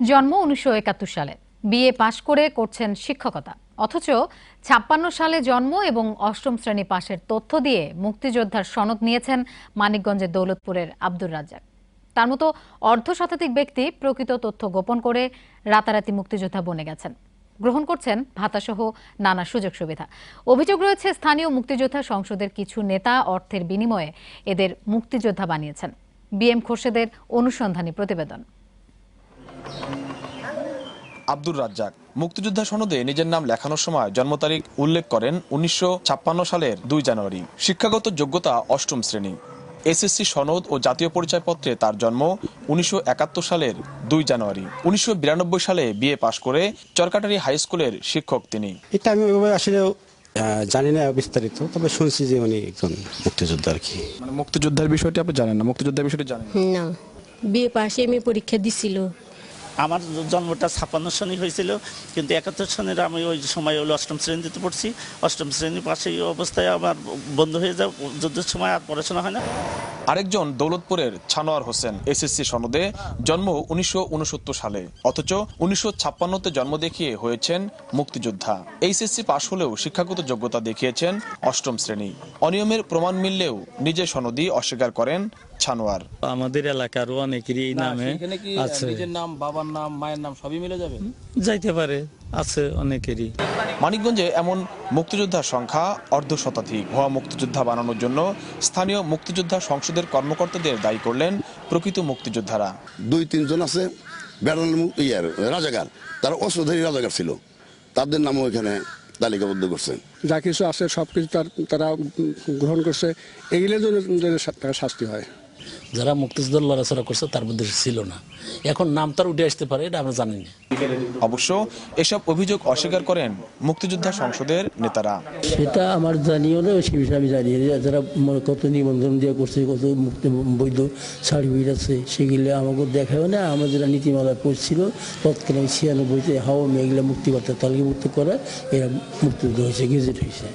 জন্ম উনিশশো একাত্তর সালে। বিএ পাশ করে করছেন শিক্ষকতা। অথচ ছাপ্পান্ন সালে জন্ম এবং অষ্টম শ্রেণি পাশের তথ্য দিয়ে মুক্তিযোদ্ধার সনদ নিয়েছেন মানিকগঞ্জের দৌলতপুরের আব্দুর রাজ্জাক। তার মতো অর্ধশতাধিক ব্যক্তি প্রকৃত তথ্য গোপন করে রাতারাতি মুক্তিযোদ্ধা বনে গেছেন। গ্রহণ করছেন ভাতাসহ নানা সুযোগ সুবিধা। অভিযোগ রয়েছে, স্থানীয় মুক্তিযোদ্ধা সংসদের কিছু নেতা অর্থের বিনিময়ে এদের মুক্তিযোদ্ধা বানিয়েছেন। বিএম খোরশেদের অনুসন্ধানী প্রতিবেদন। আব্দুর রাজ্জাক। মুক্তিযোদ্ধা সনদে নিজের নাম লেখানোর সময় জন্ম তারিখ উল্লেখ করেন উনিশশো ছাপ্পান্ন সালের দুই জানুয়ারি। শিক্ষাগত যোগ্যতা অষ্টম শ্রেণি। এসএসসি সনদ ও জাতীয় পরিচয়পত্রে তার জন্ম উনিশশো একাত্তর সালের দুই জানুয়ারি। উনিশশো বিরানব্বই সালে বিএ পাশ করে চরকাটারি হাই স্কুলের শিক্ষক তিনি। এটা আমি আসলে আহ, জানি না বিস্তারিত তবে শুনছি যে উনি একজন মুক্তিযোদ্ধা আর কি। মানে মুক্তিযোদ্ধার বিষয়টি আপনি জানেন না? মুক্তিযোদ্ধার বিষয়টি জানেন? না। বিয়ে পাশে এম পরীক্ষা দিছিল। আমার জন্মটা ছাপ্পান্ন সনে হয়েছিল, কিন্তু একাত্তর সনের আমি ওই সময় হলো অষ্টম শ্রেণীতে পড়ছি। অষ্টম শ্রেণি পাশে অবস্থায় আমার বন্ধ হয়ে যায় যুদ্ধের সময় আর পড়াশোনা হয় না। আরেকজন দৌলতপুরের ছানোয়ার হোসেন এসএসসি সনদে জন্ম উনিশশো উনসত্তর সালে, অথচ উনিশশো ছাপ্পান্নতে জন্ম দেখিয়ে হয়েছেন মুক্তিযোদ্ধা। এইচএসসি পাশ হলেও শিক্ষাগত যোগ্যতা দেখিয়েছেন অষ্টম শ্রেণি। অনিয়মের প্রমাণ মিললেও নিজের সনদই অস্বীকার করেন ছানোয়ার আমাদের এলাকারও অনেকেরই এই নামে আছে। নিজের নাম বাবার নাম মায়ের নাম সবই মিলে যাবে? যাইতে পারে আছে অনেকেরই। মানিকগঞ্জে এমন মুক্তিযোদ্ধার সংখ্যা অর্ধ শতাধিক ভুয়া মুক্তিযোদ্ধা বানানোর জন্য স্থানীয় মুক্তিযোদ্ধা সংসদের কর্মকর্তাদের দায়ী করলেন প্রকৃত মুক্তিযোদ্ধারা। দুই তিনজন আছে বেড়াল ইয়ার রাজাগার তারা অস্ত্রধারী রাজাগার ছিল। তাদের নামও এখানে তালিকাবদ্ধ করছেন যা কিছু আছে সব কিছু তার তারা গ্রহণ করছে। এগুলোর জন্য শাস্তি হয়। যারা মুক্তিযুদ্ধ লড়াচড়া করছে তার মধ্যে ছিল না। এখন নাম তার উঠে আসতে পারে এটা আমরা জানি না। অবশ্য এসব অভিযোগ অস্বীকার করেন মুক্তিযোদ্ধা সংসদের নেতারা। সেটা আমার জানিও না সে বিষয়ে আমি জানি। যারা মনে কত নিবন্ধন দিয়ে করছে কত মুক্তি বৈধ সার্টিফিকেট আছে সেগুলো আমাকে দেখাও না। আমার যারা নীতিমালা পড়ছিল তৎকালীন ছিয়ানব্বইতে হাওয়া মেঘলা মুক্তি বার্তা তালিকা মুক্ত করা এরা মুক্তিযুদ্ধ হয়েছে গেজেট হয়েছে।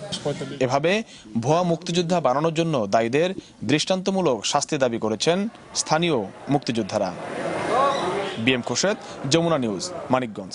এভাবে ভুয়া মুক্তিযোদ্ধা বানানোর জন্য দায়ীদের দৃষ্টান্তমূলক শাস্তি দাবি করেছেন স্থানীয় মুক্তিযোদ্ধারা। BM Khorshed Jamuna news Manikganj.